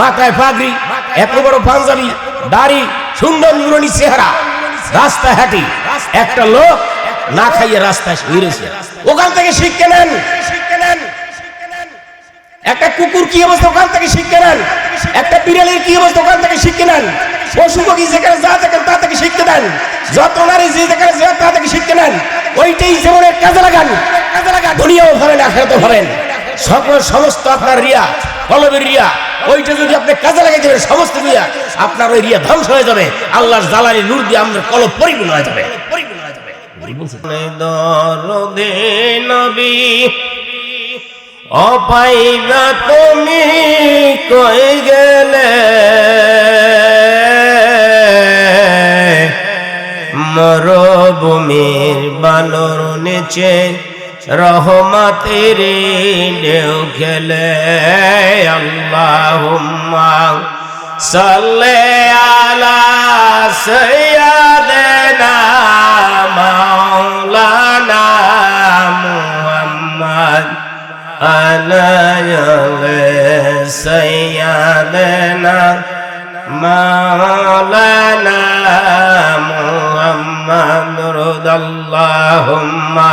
মাথায় পাগড়ি এত বড় পাঞ্জাবি, দাড়ি, সুন্দর নুরনি চেহারা রাস্তায় হাঁটি, একটা লোক না খাইয়ে রাস্তায় রয়েছে। ওখান থেকে শিক্ষা নেন। একটা কুকুর কি অবস্থা? ওখান থেকে শিক্ষা নেন। একটা বিড়ালের কি অবস্থা? ওখান থেকে শিক্ষা নেন। পশু পাখি যেখানে যা দেখেন তা থেকে শিক্ষা দেন। যত নারী যে যেখানে যা তা থেকে শিক্ষা নেন। ওইটাই জীবনের কাজে লাগান। কাজে লাগান দুনিয়াও ভাবেন আখেরাতও ভাবেন সকল সমস্ত আপনার রিয়া কলবের রিয়া, ওইটা যদি আপনি কাজে লাগাই দেবেন, সমস্ত রিয়া আপনার ওই রিয়া ধ্বংস হয়ে যাবে, আল্লাহর জ্বালানি নূর দিয়ে আপনার কলব পরিপূর্ণ হয়ে যাবে। অপাইবা তুমি কই গেলে? মরভূমির বানর নিচে রহমাতের ঢেউ খেলে আল্লাহুম্মা সাল্লে আলা সাইয়্যিদিনা মাওলানা মুহাম্মদ আলাইহি সাইয়্যিদিনা মাওলানা মুহাম্মদ রদাল্লাহুম্মা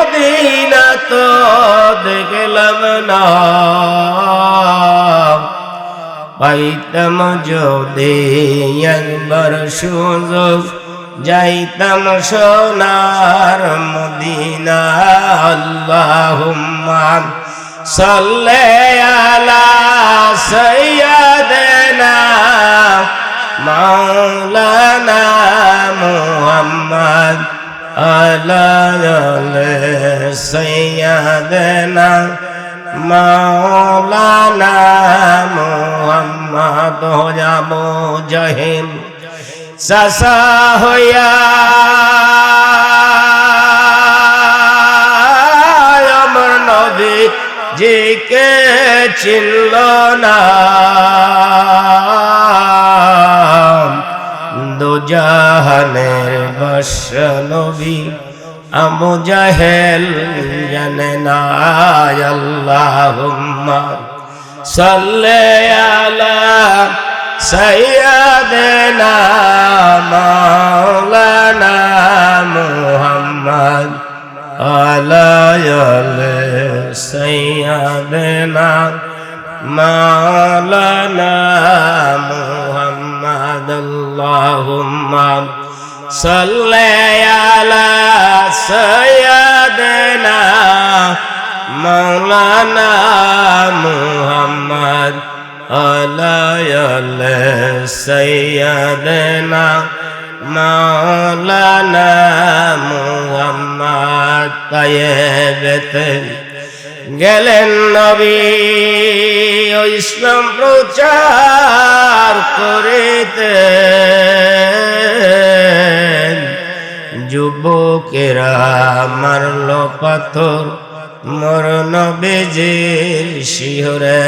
মদিনা তো না। পাইতাম যদি একবার সুযোগ, যাইতাম সোনার মদিনা, আল্লাহুম্মা সাল্লি আলা সাইয়্যিদিনা মাওলানা মুহাম্মদ। আলাইহি সাইয়্যিদিনা মাওলানা মুহাম্মদ যাব জহিম সাসা হইয়া আমার নবী জিকে চিনল না। দুজাহানের বস নবী, আমু জাহেল জানে না আল্লাহুম্মা। সাল্লি আলা সাইয়্যিদিনা মাওলানা মুহাম্মদ আলাইহি সাইয়্যিদিনা মাওলানা মুহাম্মদ আল্লাহুম্মা সাল্লি আলা সাইয়্যিদিনা মাওলানা মুহাম্মদ আলাইহি সাইয়্যিদিনা মাওলানা মুহাম্মদ তায়েবেতে গেলেন নবী। ইসলাম প্রচার করিতে যুবকেরা মারল পাথর, মর নবীজির শিহরে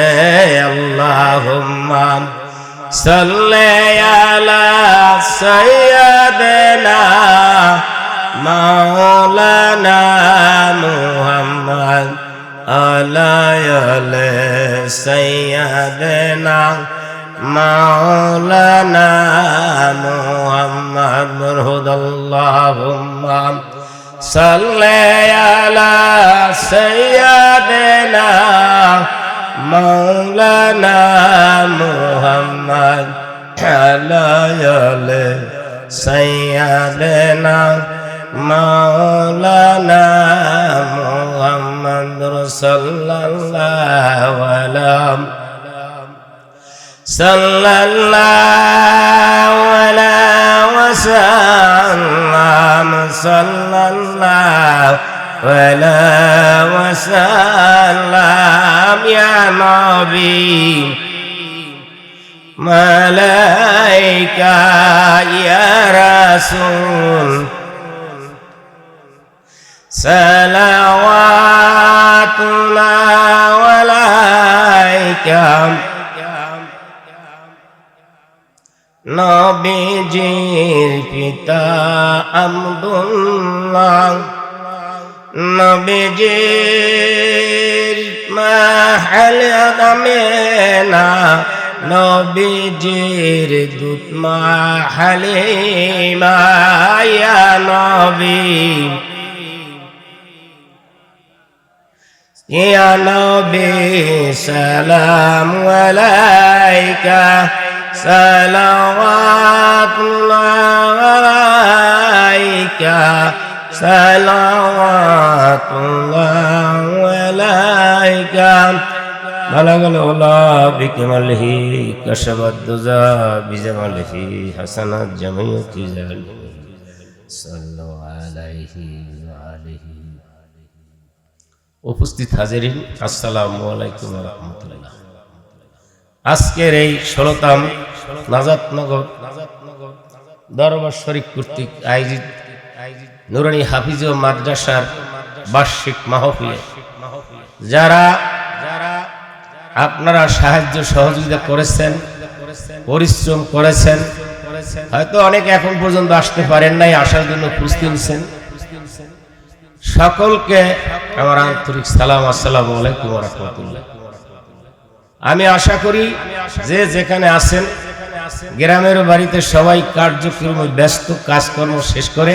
আল্লাহুম্মা সাল্লি আলা সাইয়্যিদিনা মাওলানা মুহাম্মদ। আলাইহি সাইয়্যিদিনা মাওলানা মুহাম্মদ রহুদাল্লাহুম্মা সাল্লি আলা সাইয়্যিদিনা মাওলানা মুহাম্মদ আলাইহি সাইয়্যিদিনা মাওলানা মুহাম্মদ محمد صلى الله على صلى الله على وسلم. صلى الله على وسلم. يا نبي ملائكة يا رسول صلوات আলাইকা নবীজির পিতা আব্দুল্লাহ নবীজির আমেনা নবীজির দুত মাহালে মায়া নবী يا نبي سلام عليك. صلوات الله عليك. صلوات الله عليك. بلغ العلا بكماله كشف الدجى بجماله حسنات جميع جلاله صلوا عليه وعليه উপস্থিত হাজিরিন, আসসালামু আলাইকুম রহমতুল্লাহ। আজকের এই ষোলতাম নাজাতনগর দরবার শরীফ কর্তৃক আয়োজিত নুরানি হাফিজ মাদ্রাসার বার্ষিক মাহফিলে যারা যারা আপনারা সাহায্য সহযোগিতা করেছেন, পরিশ্রম করেছেন, হয়তো অনেকে এখন পর্যন্ত আসতে পারেন নাই, আসার জন্য প্রস্তুতি নিছেন সকলকে আমার আন্তরিক সালাম, আসসালামু আলাইকুম রহমতুল্লাহ। আমি আশা করি যে যেখানে আছেন, গ্রামের বাড়িতে সবাই কার্যক্রম ব্যস্ত, কাজকর্ম শেষ করে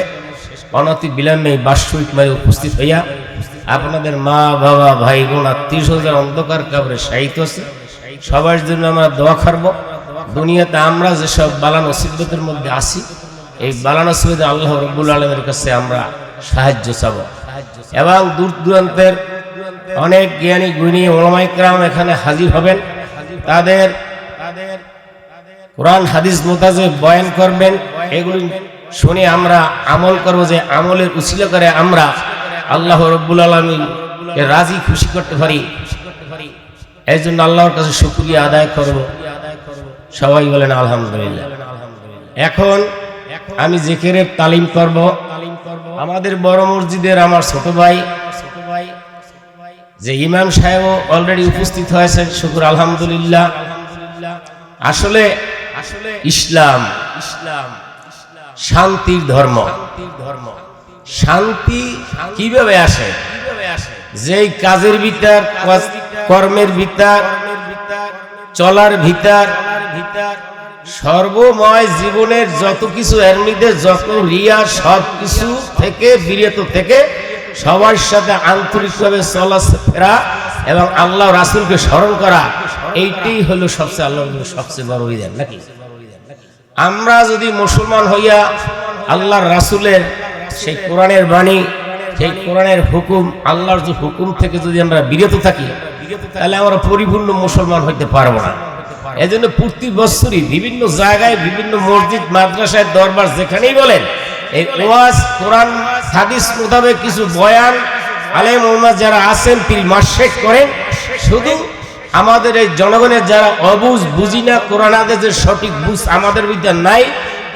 অনতি বিলম্বে বাৎসরিক মায়ে উপস্থিত হইয়া আপনাদের মা, বাবা, ভাই, বোন, আত্মীয় স্বজন, অন্ধকার কাবরে সাহিত্য আছে সবার জন্য আমরা দোয়া খারব দুনিয়াতে আমরা যেসব বালান অসিদ্ধতের মধ্যে আসি এই বালান অসিদ্ধে আল্লাহ রব্বুল আলমের কাছে আমরা সাহায্য চাবো। এবং দূর দূরান্তের অনেক জ্ঞানী গুণী ওলামাইকরাম এখানে হাজির হবেন। তাদের কোরআন, হাদিস মোতাজে বয়ান করবেন। এগুলি শুনে আমরা আমল করব যে আমলের উচিল করে আমরা আল্লাহ রব্বুল আলমিনকে রাজি, খুশি করতে পারি। এই জন্য আল্লাহর কাছে শুক্রিয়া আদায় করব। সবাই বলেন আলহামদুলিল্লাহ। এখন আমি জেকেরের তালিম করব। আমাদের বড় মসজিদের আমার ছোট ভাই যে ইমাম সাহেব অলরেডি উপস্থিত হয়েছে শুকুর আলহামদুলিল্লাহ। আসলে আসলে ইসলাম ইসলাম শান্তির ধর্ম। ধর্ম। শান্তি কীভাবে আসে? যেই কাজের ভিতর কর্মের ভিতর চলার ভিতর সর্বময় জীবনের যত কিছু, এর মধ্যে যত রিয়া, সব কিছু থেকে, বিরত থেকে, সবার সাথে আন্তরিকভাবে চলাফেরা এবং আল্লাহ রাসুলকে স্মরণ করা, এইটাই হলো সবচেয়ে আল্লাহ সবচেয়ে বড় বিধান নাকি? আমরা যদি মুসলমান হইয়া আল্লাহর রাসুলের সেই কোরআনের বাণী, সেই কোরআনের হুকুম, আল্লাহর যে হুকুম থেকে যদি আমরা বিরত থাকি, তাহলে আমরা পরিপূর্ণ মুসলমান হইতে পারব না। এই জন্য প্রতি বছরই বিভিন্ন জায়গায়, বিভিন্ন মসজিদ, মাদ্রাসায়, দরবার, যেখানেই বলেন, এই ওয়াজ, কোরআন, হাদিস মোতাবেক কিছু বয়ান আলেম ওলমা যারা আছেন তিনি মাসেক করেন। শুধু আমাদের এই জনগণের যারা অবুঝ বুঝি না, কোরআন আদেশের সঠিক বুঝ আমাদের ভিতরে নাই,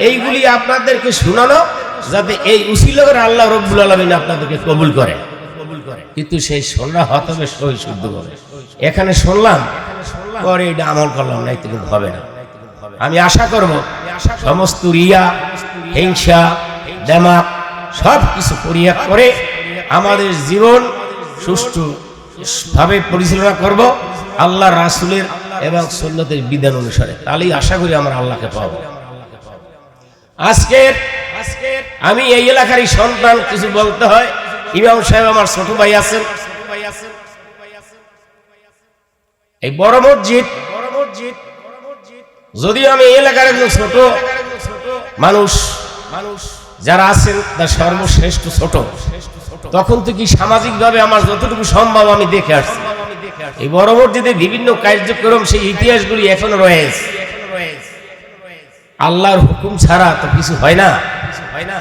এইগুলি আপনাদেরকে শোনানো যাতে এই উসিলকের আল্লাহ রব্বুল আলমিন আপনাদেরকে কবুল করে। কিন্তু সেই শোনা হতে হবে সহি শুদ্ধ করে এখানে শুনলাম, পরে এটা আমল করলাম না কিন্তু হবে না। আমি আশা করব, সমস্ত রিয়া, হিংসা, দেমাক সব কিছু পরিহার করে আমাদের জীবন সুষ্ঠু ভাবে পরিচালনা করব আল্লাহ রাসুলের এবং সন্ন্যতের বিধান অনুসারে। তাহলেই আশা করি আমরা আল্লাহকে পাবো। আজকের, আমি এই এলাকারই সন্তান, কিছু বলতে হয়। ইমাম সাহেব আমার ছোট ভাই আছেন। এই বড় মসজিদ, যদিও আমি এলাকার একজন ছোট মানুষ মানুষ যারা আছেন তার সর্বশ্রেষ্ঠ ছোট। তখন তো কি সামাজিক ভাবে আমার যতটুকু সম্ভব আমি দেখে আসছি। এই বড় মসজিদে বিভিন্ন কার্যক্রম, সেই ইতিহাসগুলি এখনও রয়েছে। আল্লাহর হুকুম ছাড়া তো কিছু হয় না কিছু হয় না।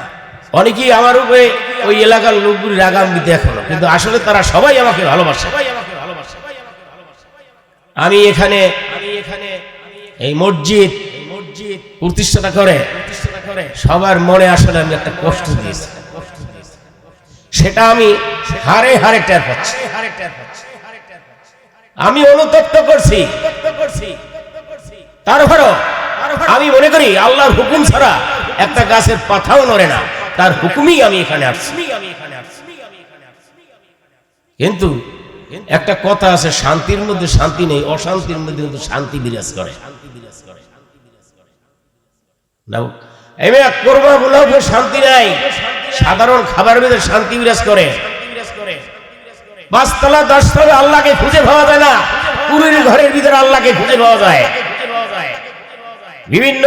অনেকেই আমার উপরে ওই এলাকার লোকগুলি রাগান্বিত এখনও। কিন্তু আসলে তারা সবাই আমাকে ভালোবাসে। আমি এখানে এই মসজিদ মসজিদ প্রতিষ্ঠাতা করে, সবার মনে আসলে আমি একটা কষ্ট দিয়েছি। সেটা আমি হারে হারে টের পাচ্ছি। আমি অনুতপ্ত করছি। তারপরও আমি মনে করি আল্লাহর হুকুম ছাড়া একটা গাছের পাতাও নড়ে না। তার হুকুমই আমি এখানে আসছি। কিন্তু একটা কথা আছে, শান্তির মধ্যে শান্তি নেই, অশান্তির মধ্যে কিন্তু শান্তি বিরাজ করে। করবা শান্তি নাই। সাধারণ খাবার মধ্যে শান্তি বিরাজ করে। পাঁচতলা, দশতলা আল্লাহকে খুঁজে পাওয়া যায় না। পুরীর ঘরের ভিতরে আল্লাহকে খুঁজে পাওয়া যায়। বিভিন্ন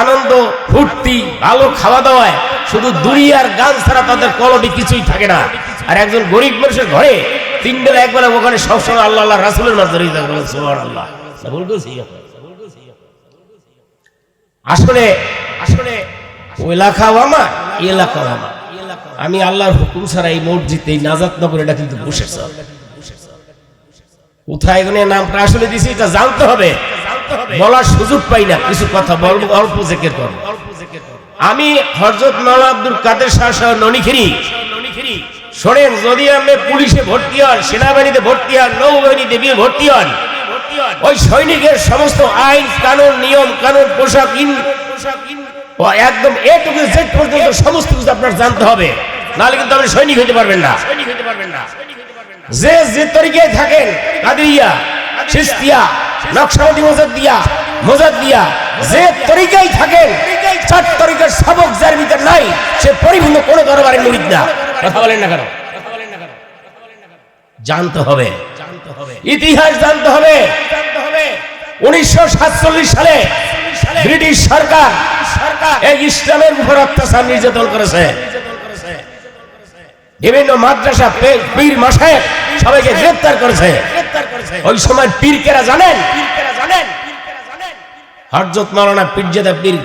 আনন্দ, ফুর্তি, ভালো খাওয়া দাওয়ায় শুধু দুনিয়ার গান ছাড়া তাদের কলবে কিছুই থাকে না। আর একজন গরিব মানুষের ঘরে তিন বেলা একবেলা ওখানে সবসময় আল্লাহ আল্লাহ, রাসুলের সুবহান আল্লাহ ভুল করছি? আসলে আসলে এলাকাও আমার এলাকাও আমার। আমি আল্লাহর হুকুম ছাড়া এই মসজিদ, এই নাজাত নগর, এটা কিন্তু বসেছ। কোথায় নামটা আসলে দিছি, এটা জানতে হবে। বলার সুযোগ পাই না কিছু কথা বলব অল্প জেকের করব আমি হরজত মাওলা আব্দুল কাদের শাহ সহ ননিখিরি। শোনেন যদি আপনি পুলিশে ভর্তি হন সেনাবাহিনীতে ভর্তি হন নৌবাহিনীতে বিয়ে ভর্তি হন ওই সৈনিকের সমস্ত আইন কানুন নিয়ম কানুন পোশাক ইন একদম এ টু জেড পর্যন্ত সমস্ত কিছু আপনার জানতে হবে। নাহলে কিন্তু আপনি সৈনিক হতে পারবেন না। যে যে তরিকায় থাকেন কাদিয়া সিস্তিয়া নকশাবন্দি মজাদ দিয়া মজাদ দিয়া, যে তরিকায় থাকেন চার তরিকার সবক যার ভিতর নাই, সে পরিপূর্ণ কোন দরবারে মুরিদ না। কথা বলেন না কেন? জানতে হবে। ইতিহাস জানতে হবে। উনিশশো সাতচল্লিশ সালে ব্রিটিশ সরকার এই ইসলামের উপর অত্যাচার নির্যাতন করেছে। বিভিন্ন মাদ্রাসা পীর সবাইকে গ্রেপ্তার করেছে। ওই সময় পীর কেরা জানেন। হরজত মাওলানা পীরজাদা পীর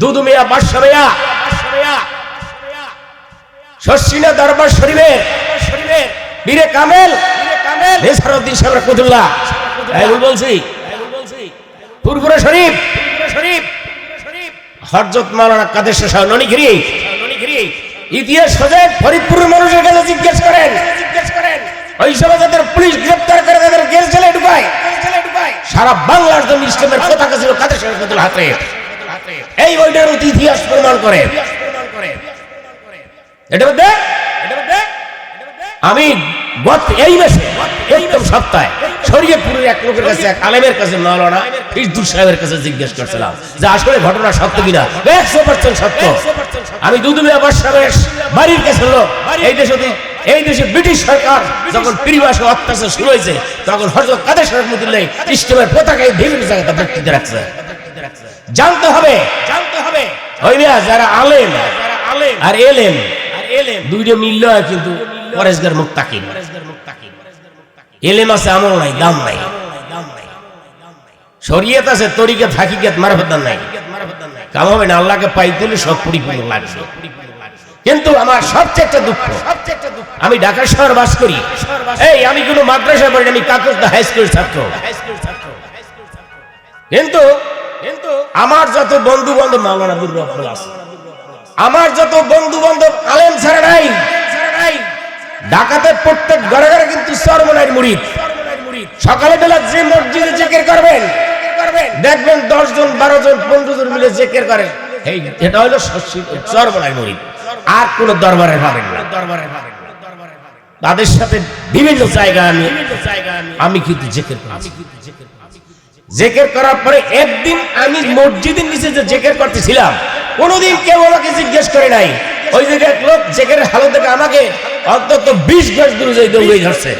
দুদু মিয়া, বাদশা মিয়া, শশিনা দরবার শরীফের পীরে কামেল, নেসারউদ্দিন সাহেব রহমতুল্লাহ। ভুল বলছি পুরপুরা শরীফ শরীফ হরজত মাওলানা কাদের শাহ ননিগিরি, ইতিহাস খোঁজেন, ফরিদপুরের মানুষের কাছে জিজ্ঞেস করেন। ওই সময় যাদের পুলিশ গ্রেপ্তার করে তাদের গেল জেলে ঢুকায়। সারা বাংলার জন্য ইসলামের পতাকা ছিল কাদের শাহ হাতে? এই বইটার ইতিহাস প্রমাণ করে। এটা মধ্যে আমি এই মাসে প্রথম সপ্তাহে শরীয়তপুরের এক লোকের কাছে, এক আলেমের কাছে মাওলানা ফিরদুর সাহেবের কাছে জিজ্ঞেস করছিলাম যে, আসলে ঘটনা সত্য কিনা? একশো পার্সেন্ট সত্য। আমি দুদুমিয়া সাহেবের বাড়ির কাছে লোক, এই দেশে এই দেশে ব্রিটিশ সরকার যখন পরিবাসে অত্যাচার শুরু হয়েছে, তখন হজরত কাদের রহমতুল্লাহ ইসলামের পতাকায় বিভিন্ন জায়গায় বক্তৃতা রাখছে। জানতে হবে জানতে হবে। ওই মিয়া যারা আলেম আর এলেম, দুইটা মিলল কিন্তু পরেশগার মুখ তাকিন এলেম আছে, আমল নাই, দাম নাই। শরীয়ত আছে তরিকাত হাকিকাত মারফতান নাই। কাম হবে না, আল্লাহকে পাইতে হলে সব পরিপূর্ণ লাগবে। কিন্তু আমার সবচেয়ে একটা দুঃখ। আমি ঢাকা শহর বাস করি। এই আমি কোনো মাদ্রাসা পড়ি আমি কাকুস হাই স্কুল ছাত্র কিন্তু কিন্তু আমার যত বন্ধু বান্ধব মাওলানা আব্দুর রহমান আছে। আমার যত বন্ধু বান্ধব আলেম ছাড়া নাই। ঢাকাতে প্রত্যেক ঘরে ঘরে কিন্তু সরমনাইর মুড়িদ। সকালে বেলা যে মসজিদে জেকের করবেন দেখবেন দশ জন বারো জন পনেরো জন মিলে জেকের করে। এই এটা হলো সরমনাইর মুড়িদ। আর কোন দরবারে পাবেন না। দরবারে পাবেন তাদের সাথে বিভিন্ন জায়গায় আমি আমি কিন্তু জেকের করেছি। জেকের করার পরে একদিন আমি মসজিদের নিচে যে জেকের করতেছিলাম, কোনোদিন কেউ আমাকে জিজ্ঞেস করে নাই। ওই জায়গায় এক লোক জেকের হালত থেকে আমাকে অন্তত বিশ গজ দূরে যাই দৌড়ে ধরছে।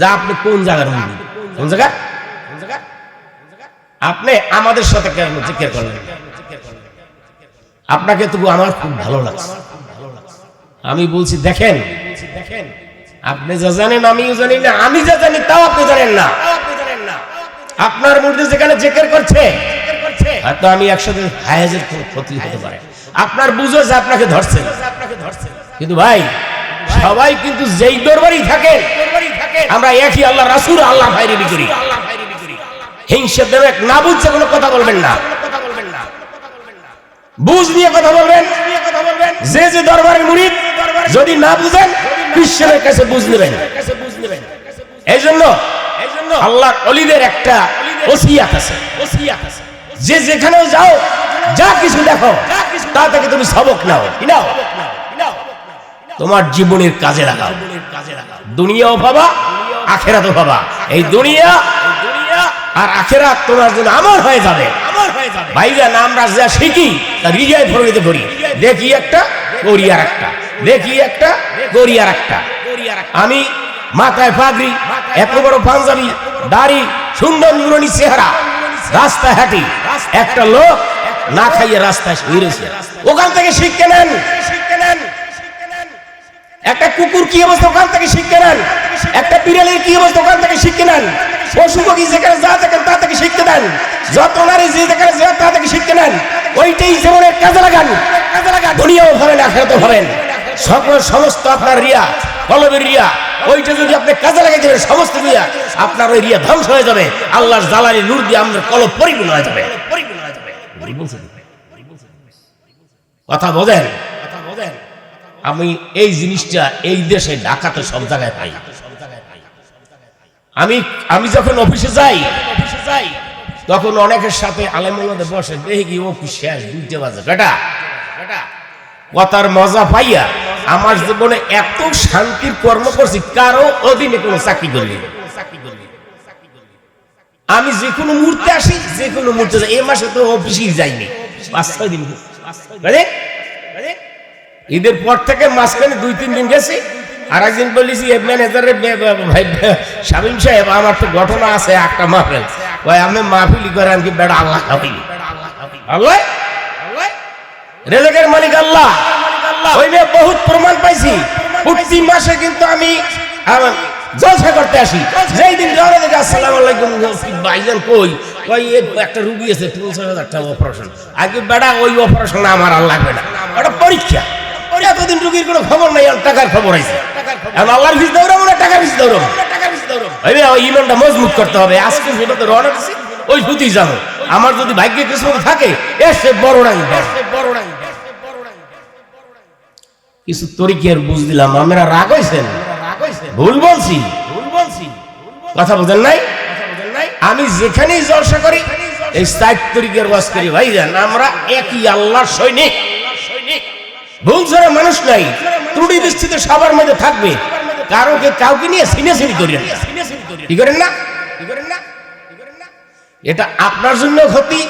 যা আপনি কোন জায়গার মুরিদ? কোন জায়গা আপনি আমাদের সাথে কেন জিজ্ঞেস করলেন? আপনাকে তবু আমার খুব ভালো লাগছে। আমি বলছি, দেখেন দেখেন আপনি যা জানেন, আমিও জানি না। আমি যা জানি, তাও আপনি জানেন না। আপনার মধ্যে যেখানে জেকের করছে, হয়তো আমি একসাথে হায়াজের ক্ষতি হতে পারে। আপনার বুঝো যে আপনাকে ধরছেন কিন্তু ভাই, সবাই কিন্তু যেই দরবারই থাকে আমরা একই আল্লাহ, রাসুল আল্লাহ ভাইরি করি হিংসা দেবেক না বুঝছে কোনো কথা বলবেন না। বুঝ নিয়ে কথা বলবেন। যে যে দরবারের মুরিদ, যদি না বুঝেন বিশ্বের কাছে বুঝ নেবেন। এই জন্য আল্লাহ অলিদের একটা ওসিয়াত আছে। যে যেখানেও যাও, যা কিছু দেখো, তা থেকে তুমি সবক নাও। নাও? তোমার জীবনের কাজে লাগাও। দুনিয়াও ভাবা, আখেরাতও ভাবা। এই দুনিয়া আর আখেরাত তোমার জন্য আমার হয়ে যাবে। ভাইজান আমরা যা শিখি তা হৃদয় পরিণত করি। দেখি একটা করি আর একটা। দেখি একটা করি আর একটা। আমি মাথায় পাগড়ি এত বড় পাঞ্জাবি দাড়ি সুন্দর নুরনি চেহারা রাস্তায় হাঁটি। একটা লোক না খাইয়ে রাস্তায় শুয়েছে ওখান থেকে শিক্ষা নেন। একটা কুকুর কি অবস্থা? ওখান থেকে শিক্ষা নেন। একটা বিড়ালের কি অবস্থা? ওখান থেকে শিক্ষা নেন। পশু পাখি যেখানে যা দেখেন তা থেকে শিক্ষা দেন। যত নারী যে যেখানে যা তা থেকে শিক্ষা নেন। ওইটাই জীবনের কাজে লাগান। কাজে দুনিয়াও ভাবেন আখেরাতেও ভাবেন সকল সমস্ত আপনার রিয়া কলবের রিয়া ওইটা যদি আপনি কাজে লাগাই দেবেন সমস্ত রিয়া আপনার ওই রিয়া ধ্বংস হয়ে যাবে। আল্লাহর জালালি নূর দিয়ে আপনার কলব পরিপূর্ণ হয়ে যাবে। কথা বোঝেন? আমি এই জিনিসটা এই দেশে ঢাকাতে সব জায়গায় পাই। আমি আমি যখন অফিসে যাই অফিসে যাই তখন অনেকের সাথে আলেমুল্লাদের বসে, দেখি কি অফিস শেষ, দুইটা বাজে। বেটা কথার মজা পাইয়া আমার জীবনে এত শান্তির কর্ম করছি, কারও অধীনে কোনো চাকরি করিনি আমি যে কোনো মুহূর্তে আসি, যে কোনো মুহূর্তে যাই। এই মাসে তো অফিসেই যাইনি। পাঁচ, ছয় দিন? ঈদের পর থেকে মাঝখানে দুই, তিন দিন গেছি। আর একদিন বলেছি ম্যানেজারের শামীম সাহেব, আমার তো ঘটনা আছে, একটা মাহফিল। ভাই, আমি মাহফিলি করে আমি বেড়া আল্লাহ খাবি আল্লাহ? রেজেকের মালিক আল্লাহ। ওই নিয়ে বহুত প্রমাণ পাইছি। প্রতি মাসে কিন্তু আমি জলসা করতে আসি। যেই দিন যাওয়ার দেখে, আসসালামু আলাইকুম ভাইজান কই? কই একটা রুগী আছে পঞ্চাশ হাজার টাকা অপারেশন আগে বেড়া, ওই অপারেশন আমার আর লাগবে না। ওটা পরীক্ষা। এতদিন রুগীর কোনো খবর নাই আর টাকার খবর আছে এখন আল্লাহর ফিস দৌড়াবো না টাকার ফিস দৌড়াবো ওই ইমানটা মজবুত করতে হবে। আজকে যেটা তো রওনা দিছি ওই সুতি যাব আমার যদি ভাগ্যে কিছু থাকে এসে বড় নাই বড়। নাই কিছু তরিকের বুঝ দিলাম আমরা রাগ হয়েছেন ভুল বলছি। ভুল বলছি কথা নাই? আমি যেখানেই জলসা করি এই সাইড তরিকের বাস করি ভাই জান আমরা একই আল্লাহর সৈনিক। ভুল ছাড়া মানুষ নাই, ত্রুটি দৃষ্টিতে সবার মধ্যে থাকবে। কারোকে কাউকে নিয়ে সিনে সিনি করি না। কি করেন না? কি এটা আপনার জন্য ক্ষতি,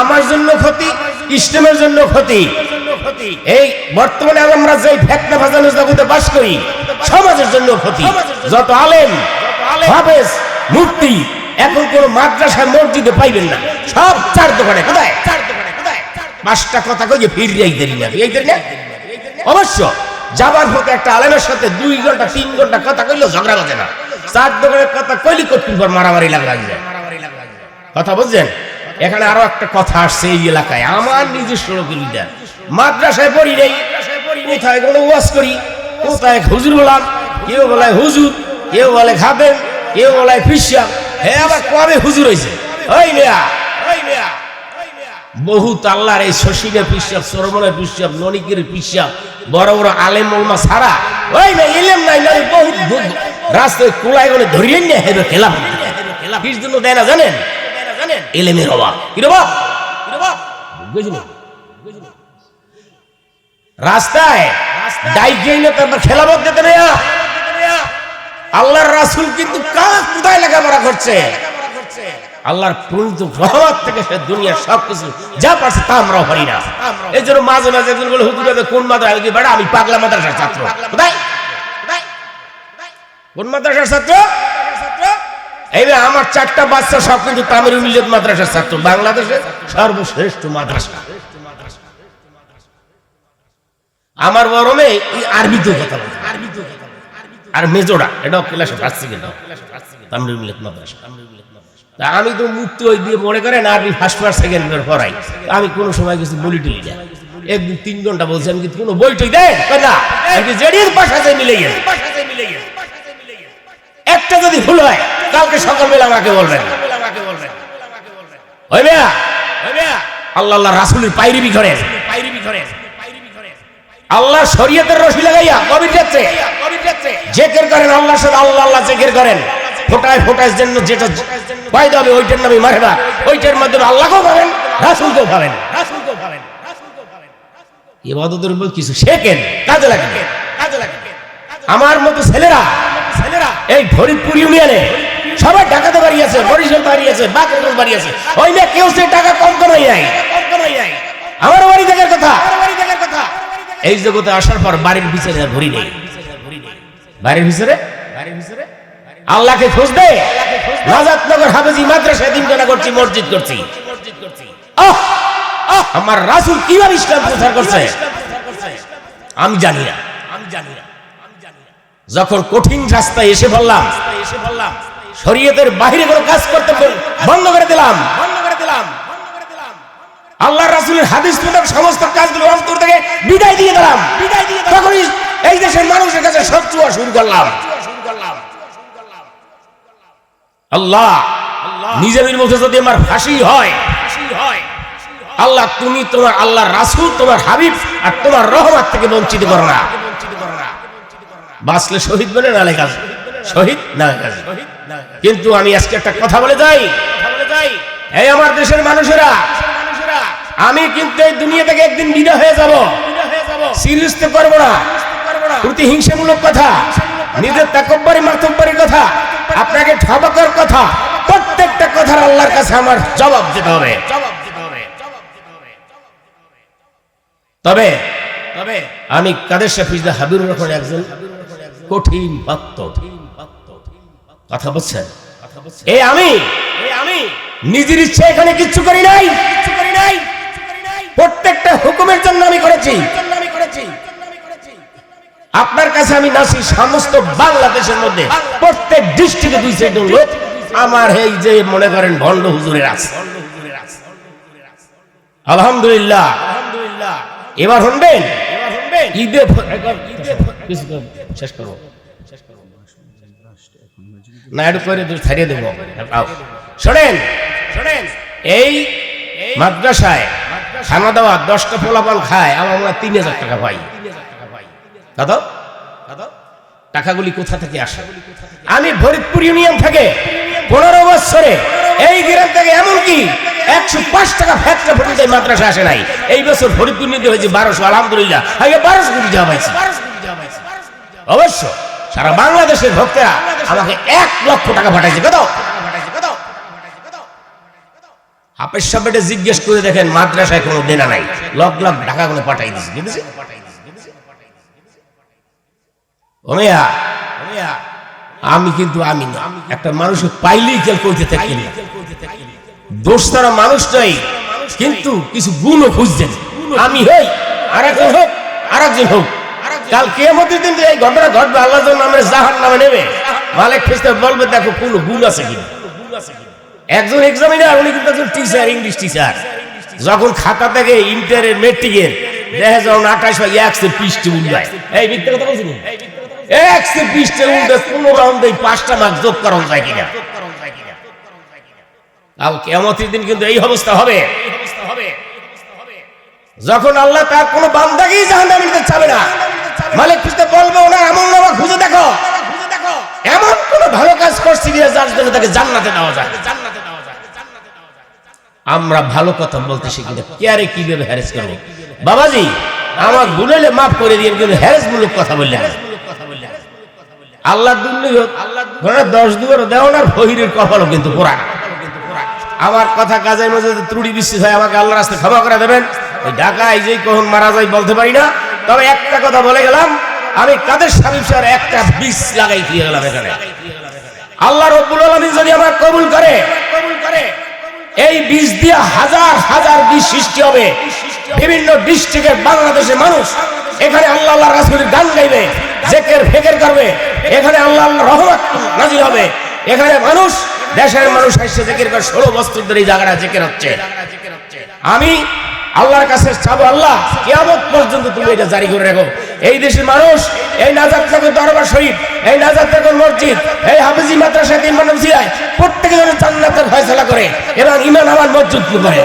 আমার জন্য ক্ষতি, ইসলামের জন্য ক্ষতি। এই বর্তমানে আমরা যে ফেতনা ফাজানোর জগতে বাস করি, সমাজের জন্য ক্ষতি। যত আলেম, হাফেজ মূর্তি এখন কোন মাদ্রাসা মসজিদে পাইবেন না। সব চার দোকানে, কোথায়? পাঁচটা কথা কই যে ফির যাই দেরি না। এই দেরি না। অবশ্য, যাবার পথে একটা আলেমের সাথে দুই ঘণ্টা, তিন ঘণ্টা কথা কইলেও ঝগড়া বাজে না। চার দোকানের কথা কইলি কতক্ষণ পর মারামারি লাগা যায়? কথা বুঝছেন? এখানে আরও একটা কথা আসছে এই এলাকায়, আমার নিজস্ব লোকের মাদ্রাসায় পড়ি নেই কোথায় কোনো ওয়াজ করি? কোথায় হুজুর বললাম কেউ বলে হুজুর, কেউ বলে খাবেন কেউ বলে ফিসা হ্যাঁ আবার কবে হুজুর হয়েছে ওই মেয়া ওই মেয়া। বহুত আল্লাহর এই শশীনের পিসাব সরমনের পিসাব ননিকের পিসাব বড় বড় আলেম ওলমা সারা ওই না এলেম নাই নাই বহুত রাস্তায় কুলায় গলে ধরিয়ে নিয়ে হেবে খেলা কিস জন্য দেয় না জানেন? এলেমের অভাব। কি রে বাপ? বুঝলি? রাস্তায় ডাইকে না তারপর খেলাবত যেতে নেয়া। আল্লাহর রাসূল কিন্তু কাজ কোথায় লেখাপড়া করছে? আল্লাহর প্রণীত রহমত থেকে সে দুনিয়ার সব কিছু যা পারছে তা আমরাও পারি না। এই জন্য মাঝে মাঝে একজন বলে হুজুর কোন মাদ্রাসা? কি বেড়া আমি পাগলা মাদ্রাসার ছাত্র। কোথায়? কোন মাদ্রাসার ছাত্র? এইবার আমার চারটা বাচ্চা সব কিন্তু তামিল মিলিয়ত মাদ্রাসার ছাত্র। বাংলাদেশের সর্বশ্রেষ্ঠ মাদ্রাসা। আমার বড় মেয়ে এই আরবিতেও কথা বলে। আরবিতেও কথা আর মেজোড়া এটাও ক্লাসে ফার্স্ট সেকেন্ড তামিল মিলিয়ত মাদ্রাসা। আমি তো মুক্তি ওই দিয়ে মনে করেন আরবি ফার্স্ট ফার্স্ট সেকেন্ড ইয়ার পড়াই। আমি কোনো সময় কিছু বলি টলি না। একদিন তিন ঘণ্টা বলছি, আমি কি কোনো বই টই দেয় না? মিলে গেছে। একটা যদি ভুল হয়, কালকে সকালবেলা আমাকে বলবেন। আল্লাহ আল্লাহ রাসুলের পাইরিবি করেন পাইরিবি আল্লাহ শরীয়তের রশি লাগাইয়া কবির যাচ্ছে জেকের করেন, আল্লাহর সাথে আল্লাহ আল্লাহ জেকের করেন। ফোটায় ফোটায় জন্য যেটা পাইতে হবে ওইটার নামে মারেবা ওইটার মাধ্যমে আল্লাহকেও পাবেন রাসুলকেও পাবেন রাসুলকেও পাবেন ইবাদতের উপর কিছু শেখেন? কাজে লাগবে কাজে লাগবে আমার মতো ছেলেরা ছেলেরা এই ফরিদপুর ইউনিয়নে সবাই ঢাকাতে বাড়ি আছে বরিশাল বাড়ি আছে বাগেরহাট বাড়ি আছে ওই না কেউ সে টাকা কম কমাই নাই। আমার বাড়ি দেখার কথা। এই জগতে আসার পর বাড়ির আর ঘুরি নেই। বাড়ির ভিতরে বাড়ির ভিতরে আল্লাহকে খোঁজ দে। নাজাতনগর হাফেজি মাদ্রাসা দিনখানা করছি, মসজিদ করছি! আমার রাসূল কীভাবে ইসলাম প্রচার করছে? আমি জানি না। আমি জানি না যখন কঠিন রাস্তায় এসে বললাম এসে বললাম শরীয়তের বাইরে কোনো কাজ করতে বন্ধ করে দিলাম বন্ধ করে দিলাম। আল্লাহ রাসূলের হাদিস মোতাবেক সমস্ত কাজগুলো অন্তর থেকে বিদায় দিয়ে দিলাম। বিদায় দিয়ে তখনই এই দেশের মানুষের কাছে শত্রু হওয়া শুরু করলাম। আল্লাহ নিজের মধ্যে যদি আমার ফাঁসি হয় আল্লাহ তুমি তোমার আল্লাহ রাসূল তোমার হাবিব আর তোমার রহমত থেকে বঞ্চিত করো না। বাঁচলে শহীদ বলে না লেখা শহীদ না লেখা কিন্তু আমি আজকে একটা কথা বলে যাই। এই আমার দেশের মানুষেরা আমি কিন্তু এই দুনিয়া থেকে একদিন বিদায় হয়ে যাব। সিরিয়াস তো করব না। প্রতিহিংসামূলক কথা। নিজের তাকব্বরি মাতব্বরির কথা, আপনাকে ঠবাকর কথা, প্রত্যেকটা কথার আল্লাহর কাছে আমার জবাব দিতে হবে। তবে তবে আমি কাদের শাফিজদা হাবিবুর রহমান একজন কঠিন ভক্ত। কথা বলছেন? এ আমি আমি নিজের ইচ্ছে এখানে কিচ্ছু করি নাই। প্রত্যেকটা হুকুমের জন্য আমি করেছি। আপনার কাছে আমি নাসি সমস্ত বাংলাদেশের মধ্যে প্রত্যেক ডিস্ট্রিক্টে দুই চারজন লোক, আমার এই যে মনে করেন ভণ্ড হুজুরের আছে। আলহামদুলিল্লাহ। এবার শুনবেন? ঈদে শেষ করব খানা দাওয়া দশটা পোলাপান খায়, আমার তিন হাজার টাকা পাই। কত টাকাগুলি কোথা থেকে আসে? আমি ফরিদপুর ইউনিয়ন থেকে পনেরো বছরে এই গ্রাম থেকে এমনকি একশো পাঁচ টাকা ফ্যাক্টরা পর্যন্ত এই মাদ্রাসা আসে নাই। এই বছর ফরিদপুর নিতে হয়েছে বারোশো আলহামদুলিল্লাহ। আগে বারোশো কোটি যাওয়া পাইছি। অবশ্য সারা বাংলাদেশের ভক্তরা আমাকে এক লক্ষ টাকা পাঠাইছে। কত? হাফেজ সাহেবটা জিজ্ঞেস করে দেখেন মাদ্রাসায় কোনো দেনা নাই। লক লক টাকা কোনো পাঠাই দিছে আমি কিন্তু আমি না। একটা মানুষ পাইলেই কেল কইতে থাকি না। দোষ তারা মানুষ নয়, কিন্তু কিছু গুণও খুঁজছেন। আমি হই আর একজন হোক আর একজন হোক। কাল কেমতের দিন এই ঘটনা ঘটবে, আল্লাহ আমরা জাহান নামে নেবে মালিক ফেসতে বলবে, দেখো কোন গুণ আছে কিনা। একজন এক্সামিনার উনি কিন্তু একজন টিচার ইংলিশ টিচার যখন খাতা থেকে ইন্টারের মেট্রিকের দেখা যাও আঠাশ একশো পৃষ্ঠে উঠবে এই কথা বলছি? একশো পৃষ্ঠে উঠবে পনেরো রাউন্ডে পাঁচটা মার্ক যোগ করা যায় কিনা? আর কেমতের দিন কিন্তু এই অবস্থা হবে। যখন আল্লাহ তার কোন বান্দাকেই জাহান নামে নিতে চাবে না। মালিক ওনার এমন নামা খুঁজে দেখো। এমন কোন ভালো কাজ করছি যার জন্য তাকে জান্নাতে দেওয়া যায়। আমরা ভালো কথা বলতে শিখি না, কেয়ারে কীভাবে হ্যারেস করব? বাবাজি, আমার গুনেলে মাফ করে দিয়ে কিন্তু হ্যারেস মূলক কথা বললেন আল্লাহ দুর্নীতি আল্লাহ দশ দুয়ার দেওয়ার ফহিরের কপালও কিন্তু পুরান আমার কথা কাজের মধ্যে ত্রুটি বৃষ্টি হয়, আমাকে আল্লাহ রাস্তায় ক্ষমা করে দেবেন। ওই ঢাকায় যে কখন মারা যায় বলতে পারি না। তবে একটা কথা বলে গেলাম, আমি কাদের স্বামী স্যার একটা বিষ লাগাই দিয়ে গেলাম এখানে? আল্লাহ রব্বুল আলমিন যদি আমার কবুল করে কবুল করে এই বীজ দিয়ে হাজার হাজার বীজ সৃষ্টি হবে। বিভিন্ন ডিস্ট্রিক্টের বাংলাদেশের মানুষ এখানে আল্লাহ আল্লাহ রাসুলের গান গাইবে জেকের, ফেকের করবে। এখানে আল্লাহ রহমত নাজির হবে। এখানে মানুষ, দেশের মানুষ এসে জেকের করে, ষোলো বছর ধরে এই জায়গাটা জেকের হচ্ছে। আমি আল্লাহর কাছে চাবো, আল্লাহ, কিয়ামত পর্যন্ত তুমি এটা জারি করে রাখো। এই দেশের মানুষ, এই নাজার দরবার শরীফ, এই নাজার দেখুন মসজিদ, এই হাফিজি মাদ্রাসা তিন মানব জিয়ায় প্রত্যেকে যেন জান্নাতের ফয়সালা করে এবং ইমান আমার মসজিদ করে।